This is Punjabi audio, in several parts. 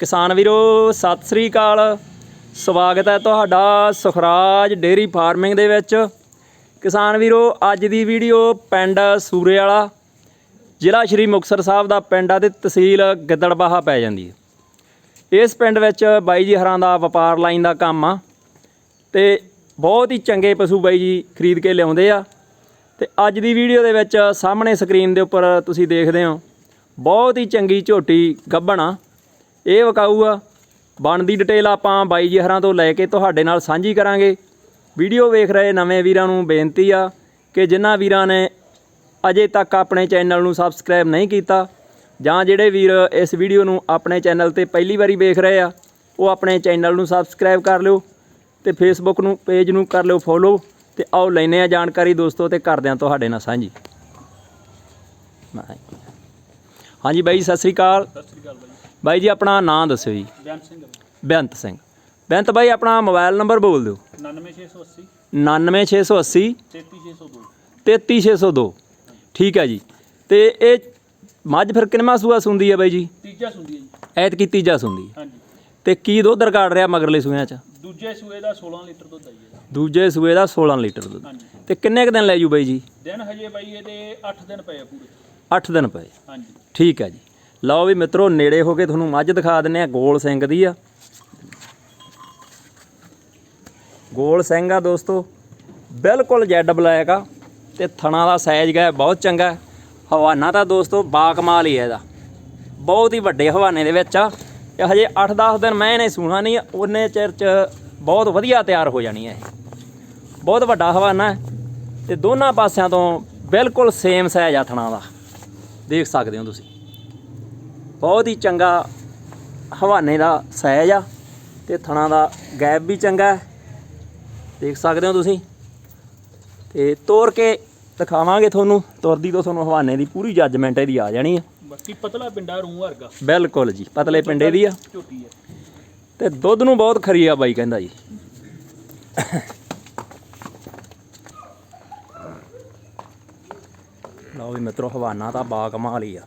ਕਿਸਾਨ ਵੀਰੋ, ਸਤਿ ਸ੍ਰੀ ਅਕਾਲ। ਸਵਾਗਤ ਹੈ ਤੁਹਾਡਾ ਸੁਖਰਾਜ ਡੇਰੀ ਫਾਰਮਿੰਗ ਦੇ ਵਿੱਚ। ਕਿਸਾਨ ਵੀਰੋ, ਅੱਜ ਦੀ ਵੀਡੀਓ ਪਿੰਡ ਸੂਰੇ ਵਾਲਾ ਜ਼ਿਲ੍ਹਾ ਸ਼੍ਰੀ ਮੁਕਤਸਰ ਸਾਹਿਬ ਦਾ ਪਿੰਡ ਆ ਤੇ ਤਹਿਸੀਲ ਗਿੱਦੜਬਾਹਾ ਪੈ ਜਾਂਦੀ ਹੈ। ਇਸ ਪਿੰਡ ਵਿੱਚ ਬਾਈ ਜੀ ਹਰਾਂ ਦਾ ਵਪਾਰ ਲਾਈਨ ਦਾ ਕੰਮ ਆ ਤੇ ਬਹੁਤ ਹੀ ਚੰਗੇ ਪਸ਼ੂ ਬਾਈ ਜੀ ਖਰੀਦ ਕੇ ਲਿਆਉਂਦੇ ਆ। ਤੇ ਅੱਜ ਦੀ ਵੀਡੀਓ ਦੇ ਵਿੱਚ ਸਾਹਮਣੇ ਸਕਰੀਨ ਦੇ ਉੱਪਰ ਤੁਸੀਂ ਦੇਖਦੇ ਹੋ, ਬਹੁਤ ਹੀ ਚੰਗੀ ਝੋਟੀ ਗੱਭਣ ਆ। ਇਹ ਵਿਕਾਊ ਆ ਬਣਦੀ ਡਿਟੇਲ ਆਪਾਂ ਬਾਈ ਜੀ ਹਰਾਂ ਤੋਂ ਲੈ ਕੇ ਤੁਹਾਡੇ ਨਾਲ ਸਾਂਝੀ ਕਰਾਂਗੇ। ਵੀਡੀਓ ਵੇਖ ਰਹੇ ਨਵੇਂ ਵੀਰਾਂ ਨੂੰ ਬੇਨਤੀ ਆ ਕਿ ਜਿਨ੍ਹਾਂ ਵੀਰਾਂ ਨੇ ਅਜੇ ਤੱਕ ਆਪਣੇ ਚੈਨਲ ਨੂੰ ਸਬਸਕ੍ਰਾਈਬ ਨਹੀਂ ਕੀਤਾ, ਜਾਂ ਜਿਹੜੇ ਵੀਰ ਇਸ ਵੀਡੀਓ ਨੂੰ ਆਪਣੇ ਚੈਨਲ ਤੇ ਪਹਿਲੀ ਵਾਰੀ ਵੇਖ ਰਹੇ ਆ, ਉਹ ਆਪਣੇ ਚੈਨਲ ਨੂੰ ਸਬਸਕ੍ਰਾਈਬ ਕਰ ਲਿਓ ਤੇ ਫੇਸਬੁੱਕ ਨੂੰ ਪੇਜ ਨੂੰ ਕਰ ਲਿਓ ਫੋਲੋ ਤੇ ਆਓ ਲੈਨੇ ਆ ਜਾਣਕਾਰੀ ਦੋਸਤੋ ਤੇ ਕਰਦੇ ਆ ਤੁਹਾਡੇ ਨਾਲ ਸਾਂਝੀ। ਹਾਂਜੀ ਬਾਈ, ਸਤਿ ਸ੍ਰੀ ਅਕਾਲ। ਸਤਿ ਸ੍ਰੀ ਅਕਾਲ ਬਾਈ। ਬਾਈ ਜੀ ਆਪਣਾ ਨਾਮ ਦੱਸਿਓ ਜੀ। ਬਿਆਨ ਸਿੰਘ ਬੇਅੰਤ ਸਿੰਘ। ਬੇਅੰਤ ਬਾਈ ਆਪਣਾ ਮੋਬਾਈਲ ਨੰਬਰ ਬੋਲ ਦਿਓ। 99680 99680 33602 33602 ਠੀਕ ਹੈ ਜੀ। ਤੇ ਇਹ ਮੱਝ ਫਿਰ ਕਿੰਨਵਾਂ ਸੂਆ ਸੁੰਦੀ ਹੈ ਬਾਈ ਜੀ? ਤੀਜਾ ਸੁੰਦੀ ਹੈ ਜੀ। ਐਤ ਕੀ ਤੀਜਾ ਸੁੰਦੀ। ਹੈ। ਹਾਂਜੀ। ਤੇ ਕੀ ਦੁੱਧ ਰਿਕਾਰਡ ਰਿਹਾ ਮਗਰਲੇ ਸੂਆਂ ਚ? ਦੂਜੇ ਸੂਏ ਦਾ 16 ਲੀਟਰ ਦੁੱਧ ਆਈ ਹੈ ਦੂਜੇ ਸੂਏ ਦਾ 16 ਲੀਟਰ ਦੁੱਧ। ਤੇ ਕਿੰਨੇ ਕੁ ਦਿਨ ਲੈ ਜੂ ਬਾਈ ਜੀ? ਦਿਨ ਹਜੇ ਬਾਈ ਇਹਦੇ 8 ਦਿਨ ਪਏ ਪੂਰੇ। 8 ਦਿਨ ਪਏ। ਹਾਂਜੀ। ਠੀਕ ਹੈ ਜੀ। ਲਓ ਵੀ ਮਿੱਤਰੋ, ਨੇੜੇ ਹੋ ਕੇ ਤੁਹਾਨੂੰ ਮੱਝ ਦਿਖਾ ਦਿੰਨੇ ਆ ਗੋਲ ਸਿੰਘ ਦੀ ਆ। ਗੋਲ ਸਿੰਘ ਆ ਦੋਸਤੋ, ਬਿਲਕੁਲ ਜੈਡ ਬਲੈਕ ਆ ਤੇ ਥਣਾ ਦਾ ਸਾਈਜ਼ ਗਾ ਬਹੁਤ ਚੰਗਾ ਹਵਾਨਾ ਤਾਂ ਦੋਸਤੋ ਬਾਕਮਾਲ ਹੀ ਹੈ ਇਹਦਾ। ਬਹੁਤ ਹੀ ਵੱਡੇ ਹਵਾਨੇ ਦੇ ਵਿੱਚ ਆ। ਇਹ ਹਜੇ 8-10 ਦਿਨ ਮੈਂ ਇਹਨੇ ਸੂਣਾ ਨਹੀਂ ਉਹਨੇ ਚਿਰ ਚ ਬਹੁਤ ਵਧੀਆ ਤਿਆਰ ਹੋ ਜਾਣੀ ਹੈ ਇਹ। ਬਹੁਤ ਵੱਡਾ ਹਵਾਨਾ ਹੈ ਤੇ ਦੋਨਾਂ ਪਾਸਿਆਂ ਤੋਂ ਬਿਲਕੁਲ ਸੇਮ ਸਾਈਜ਼ ਆ ਥਣਾ ਦਾ। ਦੇਖ ਸਕਦੇ ਹੋ ਤੁਸੀਂ। ਬਹੁਤ ਹੀ ਚੰਗਾ ਹਵਾਨੇ ਦਾ ਸਾਈਜ਼ ਆ ਤੇ ਥਣਾ ਦਾ ਗੈਪ ਵੀ ਚੰਗਾ ਹੈ। ਦੇਖ ਸਕਦੇ ਹੋ ਤੁਸੀਂ। ਤੇ ਤੋੜ ਕੇ ਦਿਖਾਵਾਂਗੇ ਤੁਹਾਨੂੰ। ਤੁਰਦੀ ਤੋਂ ਤੁਹਾਨੂੰ ਹਵਾਨੇ ਦੀ ਪੂਰੀ ਜੱਜਮੈਂਟ ਇਹਦੀ ਆ ਜਾਣੀ ਹੈ ਬਾਕੀ ਪਤਲਾ ਪਿੰਡਾ ਰੂਹ ਵਰਗਾ। ਬਿਲਕੁਲ ਜੀ ਪਤਲੇ ਪਿੰਡੇ ਦੀ ਆ। ਝੋਟੀ ਤੇ ਦੁੱਧ ਨੂੰ ਬਹੁਤ ਖਰੀ ਆ ਬਾਈ ਕਹਿੰਦਾ ਜੀ। ਲਓ ਵੀ ਮਿੱਤਰੋ ਹਵਾਨਾ ਤਾਂ ਬਾ ਕਮਾਲ ਹੀ ਆ।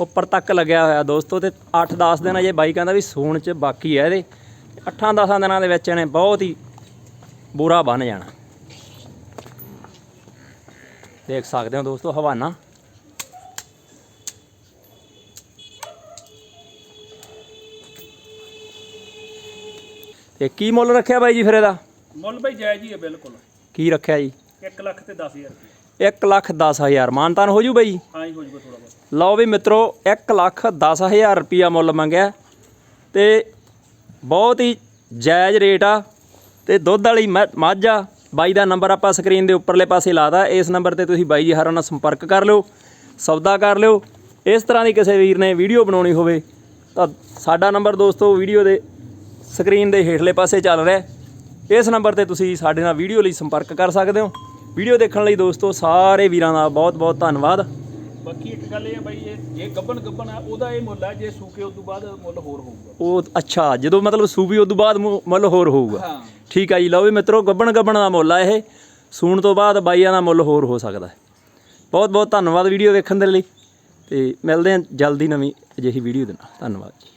ਉੱਪਰ ਤੱਕ ਲੱਗਿਆ ਹੋਇਆ ਦੋਸਤੋ ਤੇ 8-10 ਦਿਨ ਅਜੇ ਬਾਈ ਕਹਿੰਦਾ ਵੀ ਸੂਣ ਚ ਬਾਕੀ ਹੈ ਇਹਦੇ। 8-10 ਦਿਨਾਂ ਦੇ ਵਿੱਚ ਇਹਨੇ ਬਹੁਤ ਹੀ ਬੁਰਾ ਬਣ ਜਾਣਾ। ਦੇਖ ਸਕਦੇ ਹੋ ਦੋਸਤੋ ਹਵਾਨਾ। ਤੇ ਕੀ ਮੁੱਲ ਰੱਖਿਆ ਬਾਈ ਜੀ ਫਿਰ ਇਹਦਾ? ਮੁੱਲ ਬਾਈ ਜਾਇਜ਼ ਹੀ ਹੈ ਬਿਲਕੁਲ। ਕੀ ਰੱਖਿਆ ਜੀ? 1 ਲੱਖ ਤੇ 10000 ਰੁਪਏ। 1 ਲੱਖ 10000 ਮਾਨਤਾਨ ਹੋ ਜੂ ਬਾਈ? ਹਾਂ ਹੀ ਹੋ ਜੂਗਾ ਥੋੜਾ ਬਹੁਤ। ਲਓ ਵੀ ਮਿੱਤਰੋ 1 ਲੱਖ 10000 ਰੁਪਿਆ ਮੁੱਲ ਮੰਗਿਆ ਤੇ ਬਹੁਤ ਹੀ ਜਾਇਜ਼ ਰੇਟ ਆ ਤੇ ਦੁੱਧ ਵਾਲੀ ਮੱਝ ਆ। ਬਾਈ ਦਾ ਨੰਬਰ ਆਪਾਂ ਸਕਰੀਨ ਦੇ ਉੱਪਰਲੇ ਪਾਸੇ ਲਾਦਾ ਇਸ ਨੰਬਰ ਤੇ ਤੁਸੀਂ ਬਾਈ ਜੀ ਹਰਾਂ ਨਾਲ ਸੰਪਰਕ ਕਰ ਲਿਓ ਸੌਦਾ ਕਰ ਲਿਓ। ਇਸ ਤਰ੍ਹਾਂ ਦੀ ਕਿਸੇ ਵੀਰ ਨੇ ਵੀਡੀਓ ਬਣਾਉਣੀ ਹੋਵੇ ਤਾਂ ਸਾਡਾ ਨੰਬਰ ਦੋਸਤੋ ਵੀਡੀਓ ਦੇ ਸਕਰੀਨ ਦੇ ਹੇਠਲੇ ਪਾਸੇ ਚੱਲ ਰਿਹਾ। ਇਸ ਨੰਬਰ ਤੇ ਤੁਸੀਂ ਸਾਡੇ ਨਾਲ ਵੀਡੀਓ ਲਈ ਸੰਪਰਕ ਕਰ ਸਕਦੇ ਹੋ। ਵੀਡੀਓ ਦੇਖਣ ਲਈ ਦੋਸਤੋ ਸਾਰੇ ਵੀਰਾਂ ਦਾ ਬਹੁਤ ਬਹੁਤ ਧੰਨਵਾਦ। ਬਾਕੀ ਇੱਕ ਗੱਲ ਇਹ ਹੈ ਬਾਈ ਇਹ ਜੇ ਗੱਬਨ ਗੱਬਨ ਆ ਉਹਦਾ ਇਹ ਮੁੱਲ ਹੈ ਜੇ ਸੂਕੇ ਉਸ ਤੋਂ ਬਾਅਦ ਮੁੱਲ ਹੋਰ ਹੋਊਗਾ। ਉਹ ਅੱਛਾ ਜਦੋਂ ਮਤਲਬ ਸੂਬੀ ਉਦੋਂ ਬਾਅਦ ਮੁ- ਮੁੱਲ ਹੋਰ ਹੋਊਗਾ। ਹਾਂ। ਠੀਕ ਆ ਜੀ ਲਓ ਵੀ ਮਿੱਤਰੋ ਗੱਬਣ ਗੱਬਣ ਦਾ ਮੁੱਲ ਆ ਇਹ। ਸੂਣ ਤੋਂ ਬਾਅਦ ਬਾਈਆਂ ਦਾ ਮੁੱਲ ਹੋਰ ਹੋ ਸਕਦਾ ਹੈ। ਬਹੁਤ ਬਹੁਤ ਧੰਨਵਾਦ ਵੀਡੀਓ ਵੇਖਣ ਦੇ ਲਈ। ਤੇ ਮਿਲਦੇ ਹਾਂ ਜਲਦੀ ਨਵੀਂ ਅਜਿਹੀ ਵੀਡੀਓ ਦੇ ਨਾਲ। ਧੰਨਵਾਦ ਜੀ।